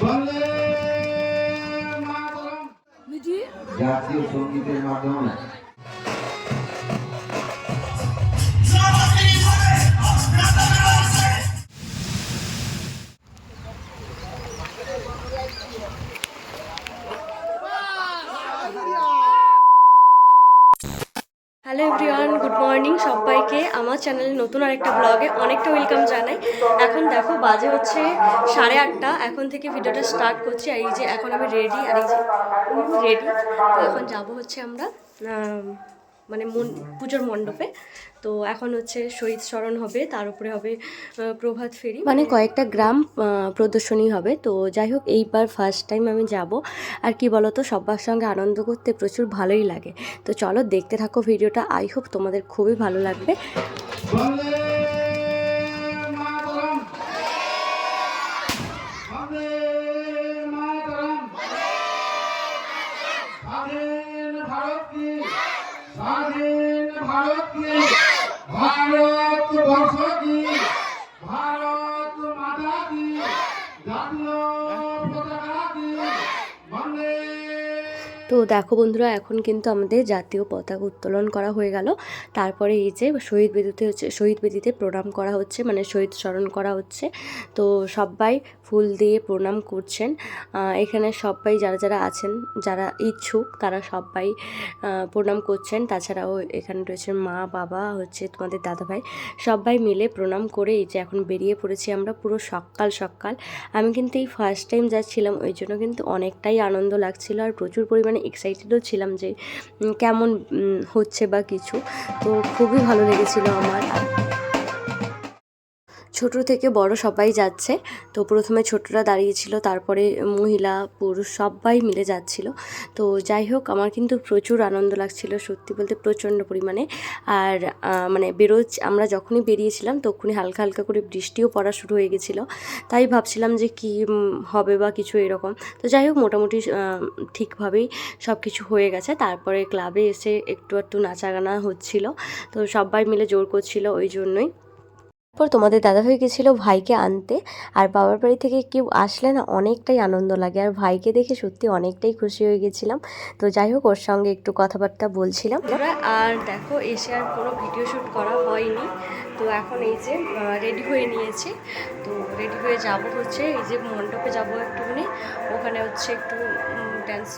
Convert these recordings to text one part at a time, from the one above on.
বন্দে মাতরম জাতীয় সঙ্গীতের মাধ্যমে হ্যালো এভরিওয়ান গুড মর্নিং সবাইকে। আমার চ্যানেলে নতুন আরেকটা ব্লগে অনেকটা ওয়েলকাম জানাই। এখন দেখো বাজে হচ্ছে সাড়ে আটটা। এখন থেকে ভিডিওটা স্টার্ট করছি আর এই যে এখন আমি রেডি আর এই যে রেডি তো এখন যাব হচ্ছে আমরা আম, মানে মন পুজোর মণ্ডপে। তো এখন হচ্ছে শহীদ স্মরণ হবে তার উপরে হবে প্রভাত ফেরি। মানে কয়েকটা গ্রাম প্রদর্শনী হবে। তো যাই হোক এইবার ফার্স্ট টাইম আমি যাব। আর কি বলতো সবার সঙ্গে আনন্দ করতে প্রচুর ভালোই লাগে। তো চলো দেখতে থাকো ভিডিওটা। আই হোপ তোমাদের খুবই ভালো লাগবে বন্দে মাতরম বন্দে মাতরম স্বাধীন ভারত কি স্বাধীন ভারত কি ভারত বর্ষ কি ভারত মাতা কি জাতীয় পতাকা কি বন্দে তো দেখো বন্ধুরা, এখন কিন্তু আমাদের জাতীয় পতাকা উত্তোলন করা হয়ে গেল। তারপরে এই যে শহীদ বেদিতে হচ্ছে, শহীদ বেদিতে প্রণাম করা হচ্ছে মানে শহীদ স্মরণ করা হচ্ছে। তো সবাই ফুল দিয়ে প্রণাম করছেন। এখানে সবাই যারা যারা আছেন, যারা ইচ্ছুক, তারা সবাই প্রণাম করছেন। তাছাড়াও এখানে রয়েছে মা, বাবা, হচ্ছে তোমাদের দাদাভাই। সবাই মিলে প্রণাম করে এই যে এখন বেরিয়ে পড়েছি আমরা পুরো সকাল সকাল। আমি কিন্তু এই ফার্স্ট টাইম যাচ্ছিলাম, ওই জন্য কিন্তু অনেকটাই আনন্দ লাগছিল আর প্রচুর পরিমাণে এক্সাইটেডও ছিলাম যে কেমন হচ্ছে বা কিছু। তো খুবই ভালো লেগেছিল আমার। ছোট থেকে বড় সবাই যাচ্ছে। তো প্রথমে ছোটরা দাঁড়িয়েছিল, তারপরে মহিলা, পুরুষ সবাই মিলে যাচ্ছিল। তো যাই হোক, আমার কিন্তু প্রচুর আনন্দ লাগছিল সত্যি বলতে প্রচণ্ড পরিমাণে। আর মানে বেরোচ আমরা যখনই বেরিয়েছিলাম তখনই হালকা হালকা করে বৃষ্টিও পড়া শুরু হয়ে গেছিল। তাই ভাবছিলাম যে কি হবে বা কিছু এরকম। তো যাই হোক, মোটামুটি ঠিকভাবেই সব কিছু হয়ে গেছে। তারপরে ক্লাবে এসে একটু একটু নাচা গানা হচ্ছিল। তো সবাই মিলে জোর করছিল ওই জন্যই। তারপর তোমাদের দাদা দাদাভাই গেছিল ভাইকে আনতে। আর বাবার বাড়ি থেকে কেউ আসলে না অনেকটাই আনন্দ লাগে। আর ভাইকে দেখে সত্যি অনেকটাই খুশি হয়ে গেছিলাম। তো যাই হোক, ওর সঙ্গে একটু কথাবার্তা বলছিলাম। আর দেখো, এসে আর কোনো ভিডিও শ্যুট করা হয়নি। তো এখন এই যে রেডি হয়ে নিয়েছি। তো রেডি হয়ে যাব হচ্ছে, এই যে মণ্ডপে যাব একটুখানি। ওখানে হচ্ছে একটু ড্যান্স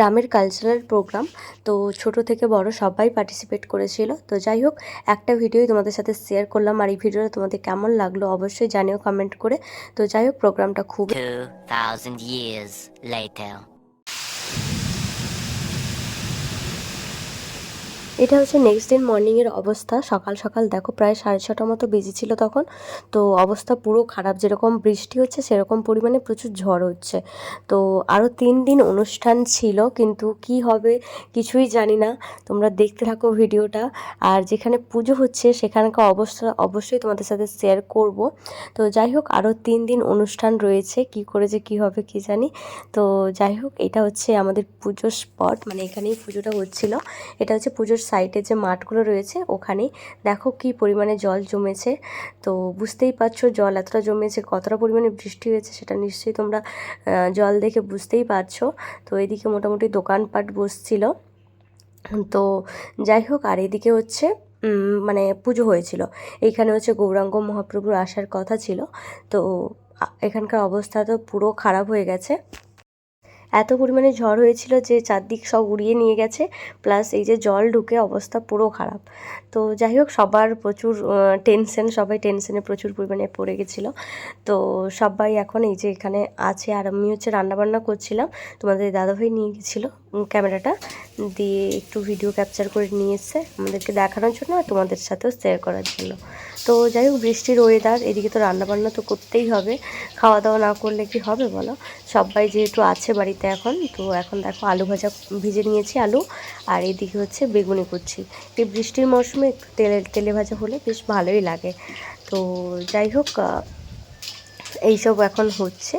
গ্রামের কালচারাল প্রোগ্রাম তো ছোট থেকে বড় সবাই পার্টিসিপেট করেছিল। তো যাই হোক, একটা ভিডিওই তোমাদের সাথে শেয়ার করলাম আর এই ভিডিওটা তোমাদের কেমন লাগল অবশ্যই জানিও কমেন্ট করে। তো যাই হোক প্রোগ্রামটা খুব এটা হচ্ছে নেক্সট দিন মর্নিংয়ের অবস্থা। সকাল সকাল দেখো প্রায় সাড়ে ছটা মতো বেজি ছিল তখন। তো অবস্থা পুরো খারাপ। যেরকম বৃষ্টি হচ্ছে, সেরকম পরিমাণে প্রচুর ঝড় হচ্ছে। তো আরও তিন দিন অনুষ্ঠান ছিল, কিন্তু কি হবে কিছুই জানি না। তোমরা দেখতে থাকো ভিডিওটা। আর যেখানে পুজো হচ্ছে, সেখানকার অবস্থা অবশ্যই তোমাদের সাথে শেয়ার করব। তো যাই হোক আরও তিন দিন অনুষ্ঠান রয়েছে। কি করে যে কী হবে কি জানি। তো যাই হোক, এটা হচ্ছে আমাদের পুজোর স্পট মানে এখানেই পুজোটা হচ্ছিল। এটা হচ্ছে পুজোর সাইডে যে মাঠগুলো রয়েছে, ওখানে দেখো কি পরিমাণে জল জমেছে। তো বুঝতেই পারছ জল এতটা জমেছে, কতটা পরিমাণে বৃষ্টি হয়েছে সেটা নিশ্চয়ই তোমরা জল দেখে বুঝতেই পারছ। তো এদিকে মোটামুটি দোকানপাট বসছিল। তো যাই হোক, আর এদিকে হচ্ছে মানে পুজো হয়েছিল। এইখানে হচ্ছে গৌরাঙ্গ মহাপ্রভুর আসার কথা ছিল। তো এখানকার অবস্থা তো পুরো খারাপ হয়ে গেছে। এত পরিমাণে ঝড় হয়েছিল যে চারদিক সব উড়িয়ে নিয়ে গেছে প্লাস এই যে জল ঢুকে অবস্থা পুরো খারাপ। তো যাই হোক, সবার প্রচুর টেনশন সবাই টেনশনে প্রচুর পরিমাণে পড়ে গেছিল। তো সবাই এখন এই যে এখানে আছে, আর আমি হচ্ছে রান্নাবান্না করছিলাম, তোমাদের দাদাভাই নিয়ে গেছিল। ক্যামেরাটা দিয়ে একটু ভিডিও ক্যাপচার করে নিয়ে এসছে আমাদেরকে দেখানোর জন্য আর তোমাদের সাথেও শেয়ার করার জন্য। তো যাই হোক, বৃষ্টির ওয়েদার এদিকে তো রান্নাবান্না তো করতেই হবে। খাওয়া দাওয়া না করলে কি হবে বলো? সবাই যেহেতু আছে বাড়িতে এখন, তো এখন দেখো আলু ভাজা ভিজে নিয়েছি আলু আর এদিকে হচ্ছে বেগুনি করছি এই বৃষ্টির মরশুমে একটু তেলে তেলে ভাজা হলে বেশ ভালোই লাগে। তো যাই হোক এইসব এখন হচ্ছে।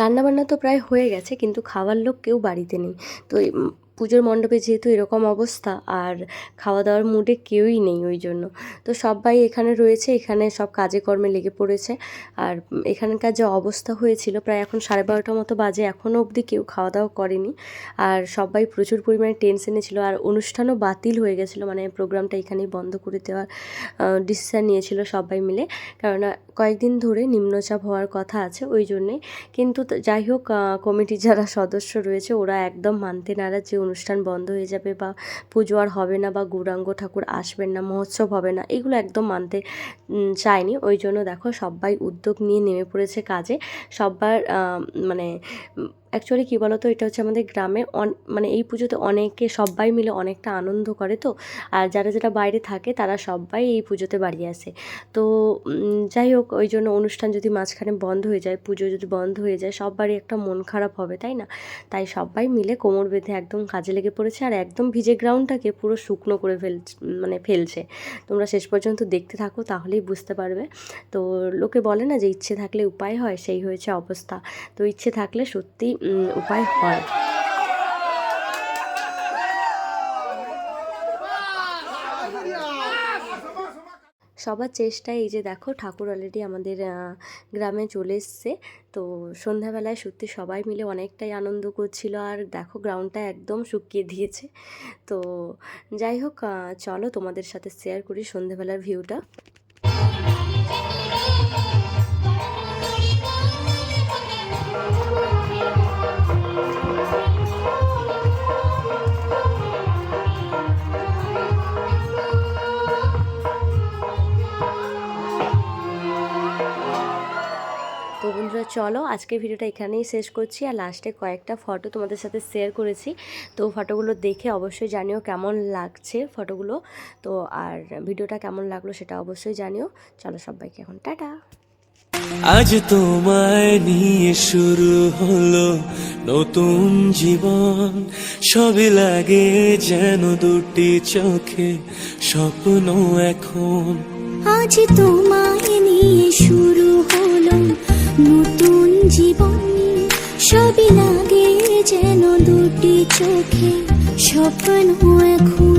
রান্নাবান্না তো প্রায় হয়ে গেছে, কিন্তু খাওয়ার লোক কেউ বাড়িতে নেই। তো পুজোর মণ্ডপে যেহেতু এরকম অবস্থা, আর খাওয়া দাওয়ার মুডে কেউই নেই ওই জন্য। তো সবাই এখানে রয়েছে, এখানে সব কাজে কর্মে লেগে পড়েছে। আর এখানকার যে অবস্থা হয়েছিল, প্রায় এখন সাড়ে বারোটার মতো বাজে এখনও অবধি কেউ খাওয়া দাওয়া করেনি। আর সবাই প্রচুর পরিমাণে টেনশনে ছিল, আর অনুষ্ঠানও বাতিল হয়ে গেছিল মানে প্রোগ্রামটা এখানেই বন্ধ করে দেওয়ার ডিসিশান নিয়েছিল সবাই মিলে। কেননা কয়েকদিন ধরে নিম্নচাপ হওয়ার কথা আছে ওই জন্যে কিন্তু যাই হোক কমিটির যারা সদস্য রয়েছে, ওরা একদম মানতে নারাজ যে অনুষ্ঠান বন্ধ হয়ে যাবে বা পুজো আর হবে না বা গৌরাঙ্গ ঠাকুর আসবেন না, মহোৎসব হবে না, এগুলো একদম মানতে চায়নি। ওই জন্য দেখো, সবাই উদ্যোগ নিয়ে নেমে পড়েছে কাজে। সব্বার মানে অ্যাকচুয়ালি কী বলতো এটা হচ্ছে আমাদের গ্রামে মানে এই পুজোতে অনেকে সবাই মিলে অনেকটা আনন্দ করে তো। আর যারা যারা বাইরে থাকে তারা সবাই এই পুজোতে বাড়ি আসে। তো যাই হোক ওই জন্য অনুষ্ঠান যদি মাঝখানে বন্ধ হয়ে যায় পুজো যদি বন্ধ হয়ে যায় সবারই একটা মন খারাপ হবে তাই না? তাই সবাই মিলে কোমর বেঁধে একদম কাজে লেগে পড়েছে আর একদম ভিজে গ্রাউন্ডটাকে পুরো শুকনো করে ফেল মানে ফেলছে। তোমরা শেষ পর্যন্ত দেখতে থাকো তাহলেই বুঝতে পারবে। তো লোকে বলে না যে ইচ্ছে থাকলে উপায় হয় সেই হয়েছে অবস্থা। তো ইচ্ছে থাকলে সত্যি উম, উপায় হয়। সবার চেষ্টায় এই যে দেখো, ঠাকুর অলরেডি আমাদের গ্রামে চলে এসছে। তো সন্ধ্যাবেলায় সত্যি সবাই মিলে অনেকটাই আনন্দ করছিল আর দেখো গ্রাউন্ডটা একদম শুকিয়ে দিয়েছে। তো যাই হোক চলো তোমাদের সাথে শেয়ার করি সন্ধ্যাবেলার ভিউটা তো বন্ধুরা চলো আজকের ভিডিওটা এখানেই শেষ করছি আর লাস্টে কয়েকটা ফটো তোমাদের সাথে শেয়ার করেছি। তো ফটোগুলো দেখে অবশ্যই জানিও কেমন লাগছে ফটোগুলো তো আর ভিডিওটা কেমন লাগল সেটা অবশ্যই জানিও। চলো সবাইকে এখন টাটা! আজ তোমায় নিয়ে শুরু হলো নতুন জীবন। সবে লাগে যেন দুটি চোখে স্বপ্ন এখন। আজ তোমায় নিয়ে শুরু হলো নতুন জীবন সবই লাগে যেন দুটি চোখে স্বপ্ন এখন